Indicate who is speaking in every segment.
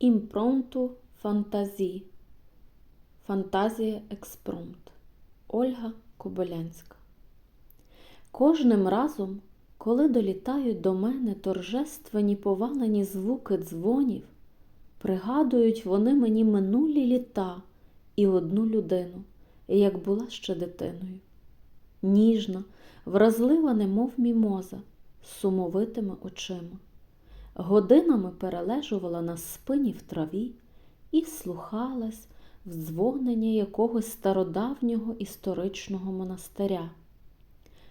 Speaker 1: Імпронту фантазії. Фантазія експромт. Ольга Кобилянська. Кожним разом, коли долітають до мене торжествені повалені звуки дзвонів, пригадують вони мені минулі літа і одну людину, як була ще дитиною. Ніжна, вразлива, немов мімоза, з сумовитими очима. Годинами перележувала на спині в траві і слухалась в дзвонення якогось стародавнього історичного монастиря.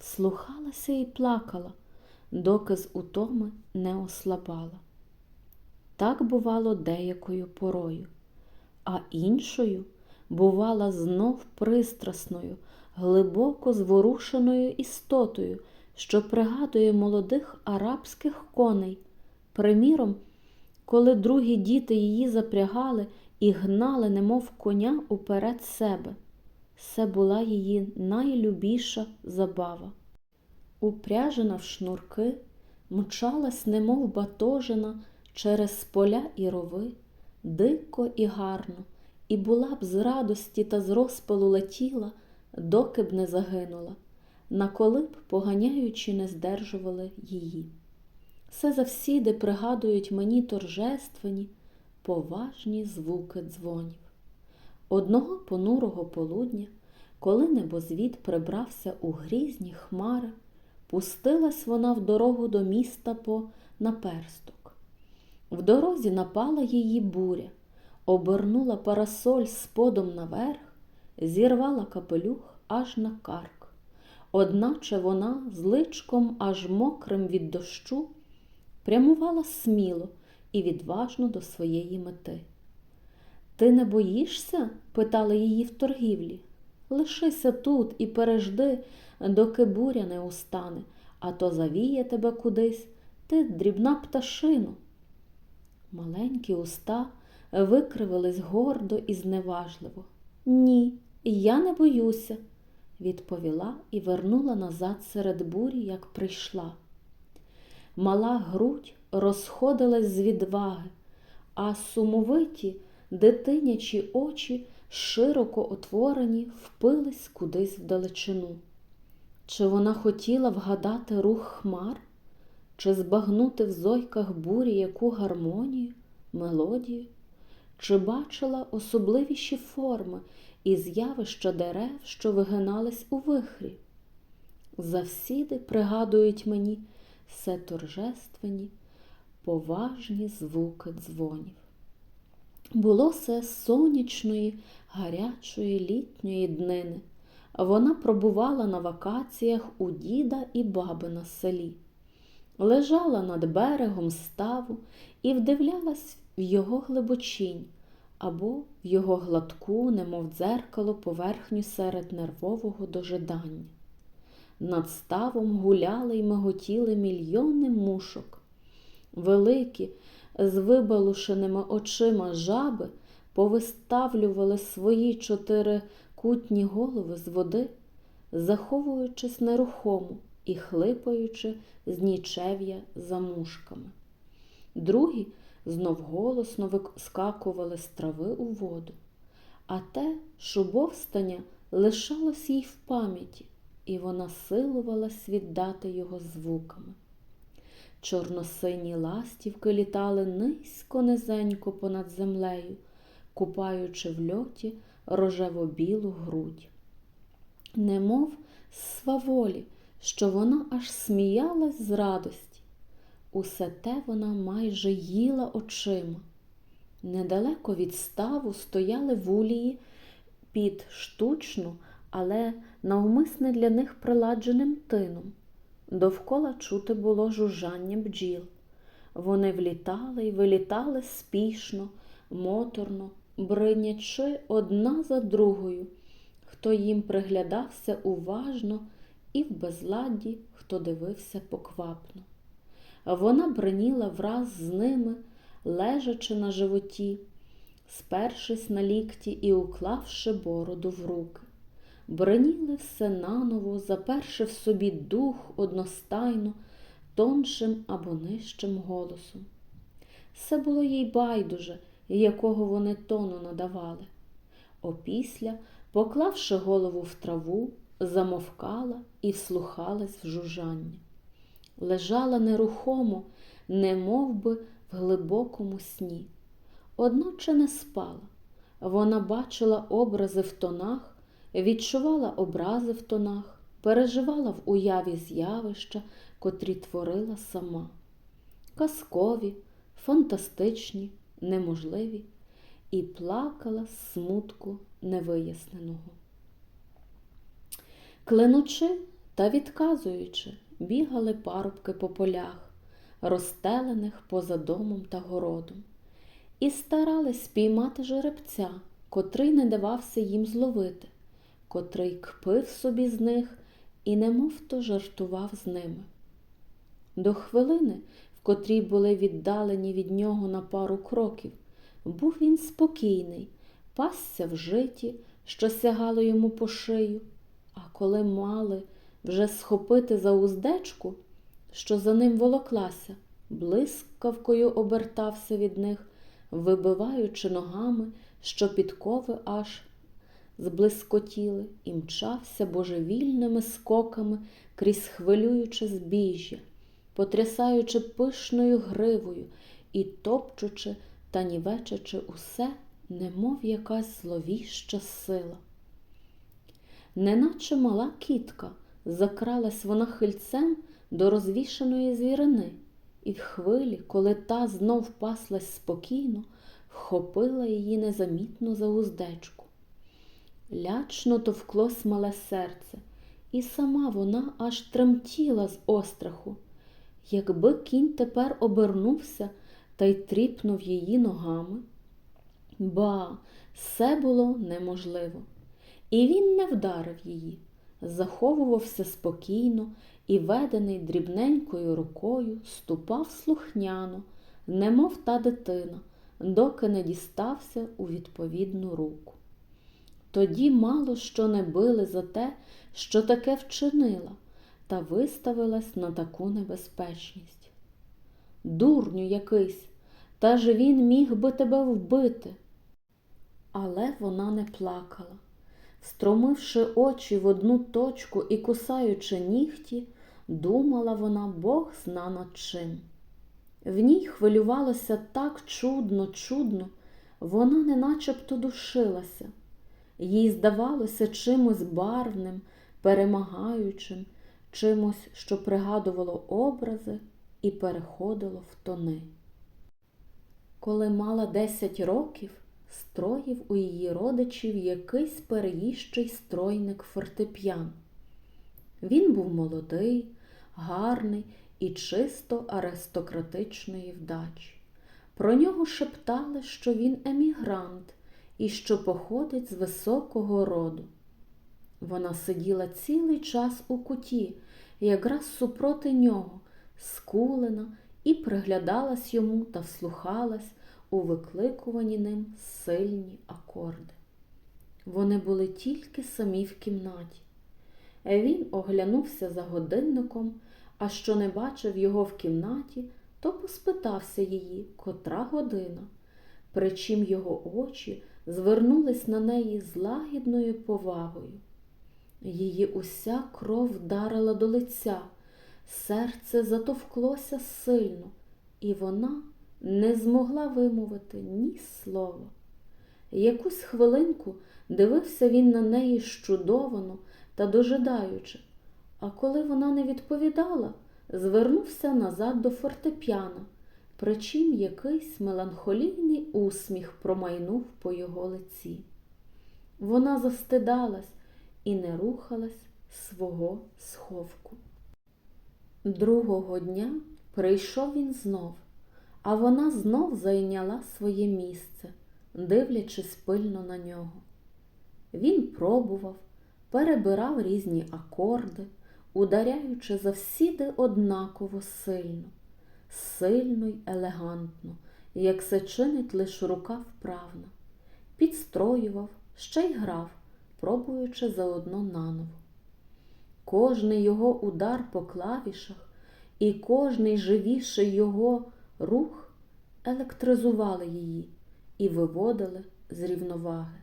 Speaker 1: Слухалася і плакала, доки з утоми не ослабала. Так бувало деякою порою, а іншою бувала знов пристрасною, глибоко зворушеною істотою, що пригадує молодих арабських коней. Приміром, коли другі діти її запрягали і гнали, немов коня уперед себе, це була її найлюбіша забава. Упряжена в шнурки, мчалась, немов батожина, через поля і рови, дико і гарно, і була б з радості та з розпалу летіла, доки б не загинула, на коли б, поганяючи, не здержували її. Все завсіди пригадують мені торжествені, поважні звуки дзвонів. Одного понурого полудня, коли небозвід прибрався у грізні хмари, пустилась вона в дорогу до міста по наперсток. В дорозі напала її буря, обернула парасоль сподом наверх, зірвала капелюх аж на карк. Одначе вона з личком аж мокрим від дощу прямувала сміло і відважно до своєї мети. Ти не боїшся? питали її в торгівлі. Лишися тут і пережди, доки буря не устане, а то завіє тебе кудись, ти дрібна пташину. Маленькі уста викривились гордо і зневажливо. Ні, я не боюся, відповіла і вернула назад серед бурі, як прийшла. Мала грудь розходилась з відваги, а сумовиті дитинячі очі, широко отворені, впились кудись вдалечину. Чи вона хотіла вгадати рух хмар, чи збагнути в зойках бурі яку гармонію, мелодію, чи бачила особливіші форми і з'явища дерев, що вигинались у вихрі? Завсіди пригадують мені все торжествені, поважні звуки дзвонів. Було це сонячної, гарячої літньої днини. Вона пробувала на вакаціях у діда і баби на селі, лежала над берегом ставу і вдивлялась в його глибочінь або в його гладку, немов дзеркало, поверхню серед нервового дожидання. Над ставом гуляли й миготіли мільйони мушок. Великі, з вибалушеними очима жаби повиставлювали свої чотирикутні голови з води, заховуючись нерухомо і хлипаючи з нічев'я за мушками. Другі знов голосно вискакували з трави у воду, а те шубовстання лишалось їй в пам'яті і вона силувалась віддати його звуками. Чорносині ластівки літали низько низенько понад землею, купаючи в льоті рожево-білу грудь. Немов сваволі, що вона аж сміялась з радості. Усе те вона майже їла очима. Недалеко від ставу стояли вулії під штучну, але навмисне для них приладженим тином. Довкола чути було жужжання бджіл. Вони влітали й вилітали спішно, моторно, бринячи одна за другою, хто їм приглядався уважно і в безладді, хто дивився поквапно. Вона бриніла враз з ними, лежачи на животі, спершись на лікті і уклавши бороду в руки броніли все наново, заперши в собі дух одностайно, тоншим або нижчим голосом. Все було їй байдуже, якого вони тону надавали. Опісля, поклавши голову в траву, замовкала і вслухалась в жужжання. Лежала нерухомо, немов би в глибокому сні. Одначе не спала. Вона бачила образи в тонах, відчувала образи в тонах, переживала в уяві з'явища, котрі творила сама. Казкові, фантастичні, неможливі, і плакала з смутку невиясненого. Клянучи та відказуючи, бігали парубки по полях, розстелених поза домом та городом, і старались спіймати жеребця, котрий не давався їм зловити, котрий кпив собі з них і немов то жартував з ними. До хвилини, в котрій були віддалені від нього на пару кроків, був він спокійний, пасся в житі, що сягало йому по шию, а коли мали вже схопити за уздечку, що за ним волоклася, блискавкою обертався від них, вибиваючи ногами, що підкови аж зблискотіли, і мчався божевільними скоками крізь хвилююче збіжжя, потрясаючи пишною гривою і топчучи та нівечачи усе, немов якась зловіща сила. Неначе мала кітка, закралась вона хильцем до розвішаної звірини, і в хвилі, коли та знов паслась спокійно, вхопила її незамітно за уздечку. Лячно товклось мале серце, і сама вона аж тремтіла з остраху. Якби кінь тепер обернувся та й тріпнув її ногами, ба, все було неможливо. І він не вдарив її, заховувався спокійно і, ведений дрібненькою рукою, ступав слухняно, немов та дитина, доки не дістався у відповідну руку. Тоді мало що не били за те, що таке вчинила, та виставилась на таку небезпечність. Дурню якийсь, та ж він міг би тебе вбити. Але вона не плакала. Стромивши очі в одну точку і кусаючи нігті, думала вона Бог зна над чим. В ній хвилювалося так чудно, чудно, вона не начебто душилася. Їй здавалося чимось барвним, перемагаючим, чимось, що пригадувало образи і переходило в тони. Коли мала десять років, строїв у її родичів якийсь переїжджий стройник фортеп'ян. Він був молодий, гарний і чисто аристократичної вдачі. Про нього шептали, що він емігрант і що походить з високого роду. Вона сиділа цілий час у куті, якраз супроти нього, скулена, і приглядалась йому та вслухалась у викликувані ним сильні акорди. Вони були тільки самі в кімнаті. Він оглянувся за годинником, а що не бачив його в кімнаті, то поспитався її, котра година, причим його очі звернулись на неї з лагідною повагою. Її уся кров вдарила до лиця, серце затовклося сильно, і вона не змогла вимовити ні слова. Якусь хвилинку дивився він на неї щудовано та дожидаючи, а коли вона не відповідала, звернувся назад до фортеп'яна, причим якийсь меланхолійний усміх промайнув по його лиці. Вона застидалась і не рухалась свого сховку. Другого дня прийшов він знов, а вона знов зайняла своє місце, дивлячись пильно на нього. Він пробував, перебирав різні акорди, ударяючи завсіди однаково сильно, сильно й елегантно, як це чинить лиш рука вправна, підстроював, ще й грав, пробуючи заодно наново. Кожний його удар по клавішах і кожний живіший його рух електризували її, і виводили з рівноваги.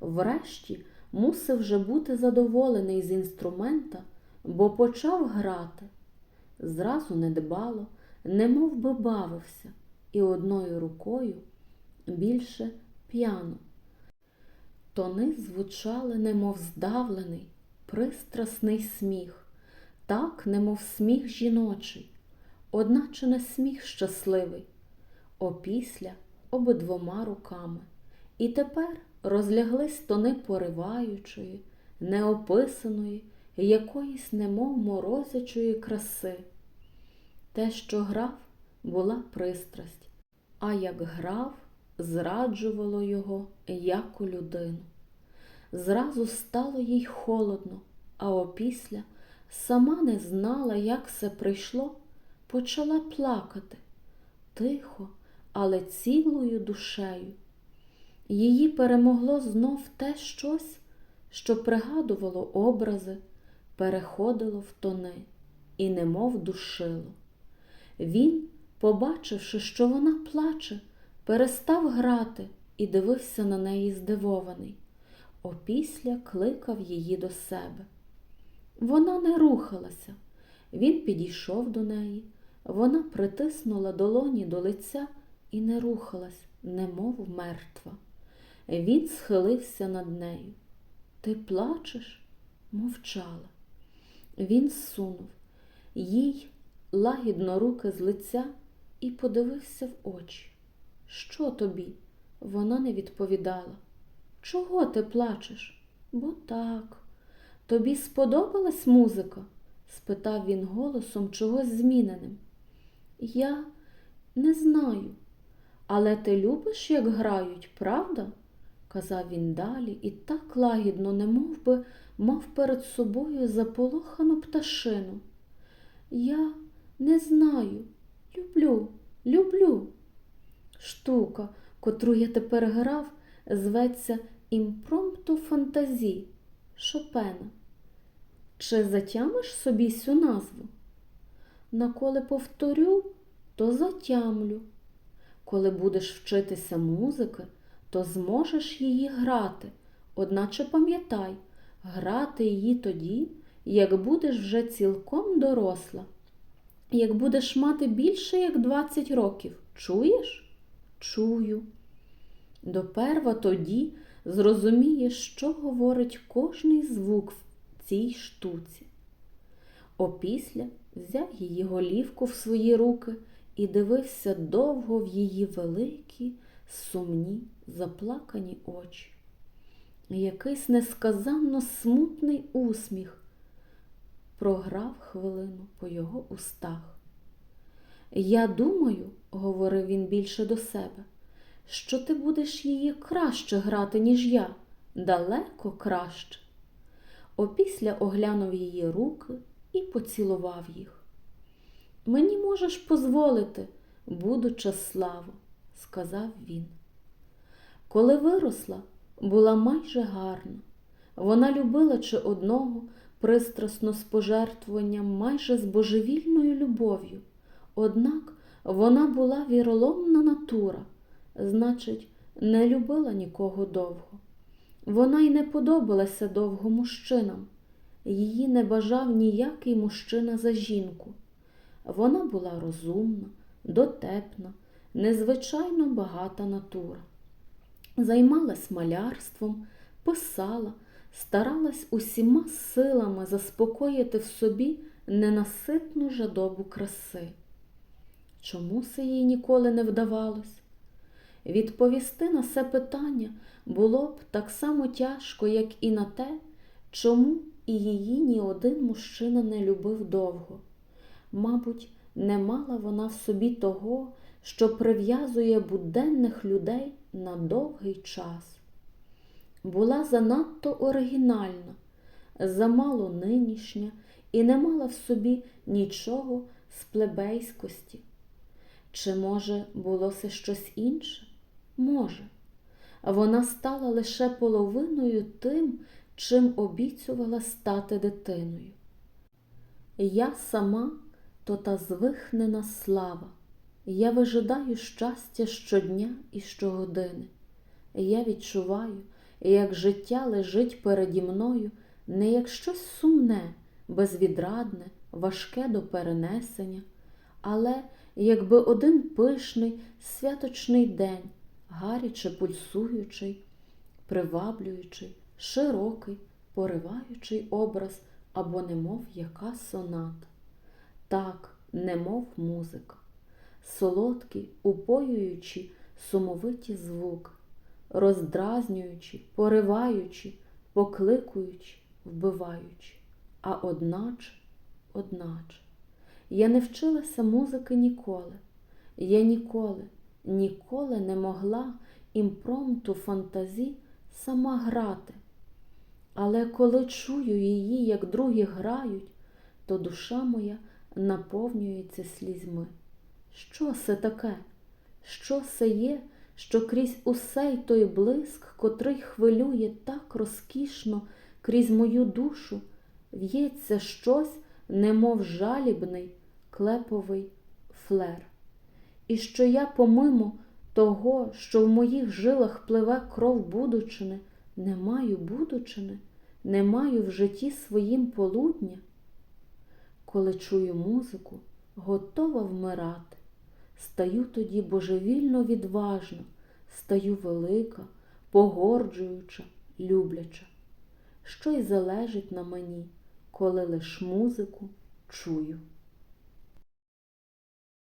Speaker 1: Врешті мусив вже бути задоволений з інструмента, бо почав грати. Зразу недбало, немов би бавився, і одною рукою більше п'яно. Тони звучали, немов здавлений, пристрасний сміх, так, немов сміх жіночий, одначе не сміх щасливий, опісля обидвома руками. І тепер розляглись тони пориваючої, неописаної, якоїсь немов морозячої краси. Те, що грав, була пристрасть, а як грав, зраджувало його як у людину. Зразу стало їй холодно, а опісля сама не знала, як це прийшло, почала плакати тихо, але цілою душею. Її перемогло знов те щось, що пригадувало образи, переходило в тони і немов душило. Він, побачивши, що вона плаче, перестав грати і дивився на неї здивований. Опісля кликав її до себе. Вона не рухалася. Він підійшов до неї. Вона притиснула долоні до лиця і не рухалась, немов мертва. Він схилився над нею. Ти плачеш? Мовчала. Він сунув їй лагідно руки з лиця і подивився в очі. Що тобі? Вона не відповідала. Чого ти плачеш? Бо так. Тобі сподобалась музика? спитав він голосом чогось зміненим. Я не знаю. Але ти любиш, як грають, правда? казав він далі і так лагідно, немов би мав перед собою заполохану пташину. Я не знаю. Люблю, люблю. Штука, котру я тепер грав, зветься імпромпту фантазі Шопена. Чи затямиш собі цю назву? Наколи повторю, то затямлю. Коли будеш вчитися музики, то зможеш її грати, одначе пам'ятай, грати її тоді, як будеш вже цілком доросла, як будеш мати більше як 20 років. Чуєш? Чую. Доперва тоді зрозумієш, що говорить кожний звук в цій штуці. Опісля взяв її голівку в свої руки і дивився довго в її великі, сумні, заплакані очі. Якийсь несказанно смутний усміх програв хвилину по його устах. Я думаю, говорив він більше до себе, що ти будеш її краще грати, ніж я, далеко краще. Опісля оглянув її руки і поцілував їх. Мені можеш позволити, будуча слава, сказав він. Коли виросла, була майже гарна. Вона любила чи одного пристрасно з пожертвуванням майже з божевільною любов'ю. Однак вона була віроломна натура, значить, не любила нікого довго. Вона й не подобалася довго мужчинам. Її не бажав ніякий мужчина за жінку. Вона була розумна, дотепна, незвичайно багата натура. Займалась малярством, писала, старалась усіма силами заспокоїти в собі ненаситну жадобу краси. Чому це їй ніколи не вдавалось? Відповісти на це питання було б так само тяжко, як і на те, чому і її ні один мужчина не любив довго. Мабуть, не мала вона в собі того, що прив'язує буденних людей на довгий час. Була занадто оригінальна, замало нинішня і не мала в собі нічого з плебейськості. Чи, може, було це щось інше? Може. Вона стала лише половиною тим, чим обіцювала стати дитиною. Я сама то та звихнена слава, Я вижидаю щастя щодня і щогодини. Я відчуваю, як життя лежить переді мною не як щось сумне, безвідрадне, важке до перенесення, але якби один пишний святочний день, гаряче пульсуючий, приваблюючий, широкий, пориваючий образ або немов яка соната. Так, немов музика, солодкі, упоюючі, сумовиті звуки, роздразнюючі, пориваючі, покликуючи, вбиваючи. А одначе, одначе, я не вчилася музики ніколи. Я ніколи, ніколи не могла імпромту фантазі сама грати. Але коли чую її, як другі грають, то душа моя наповнюється слізьми. Що це таке? Що це є, що крізь усей той блиск, котрий хвилює так розкішно крізь мою душу, в'ється щось, немов жалібний клеповий флер. І що я, помимо того, що в моїх жилах пливе кров будучини, не маю будучини, не маю в житті своїм полудня, коли чую музику, готова вмирати, стаю тоді божевільно відважна, стаю велика, погорджуюча, любляча, що й залежить на мені, коли лиш музику чую.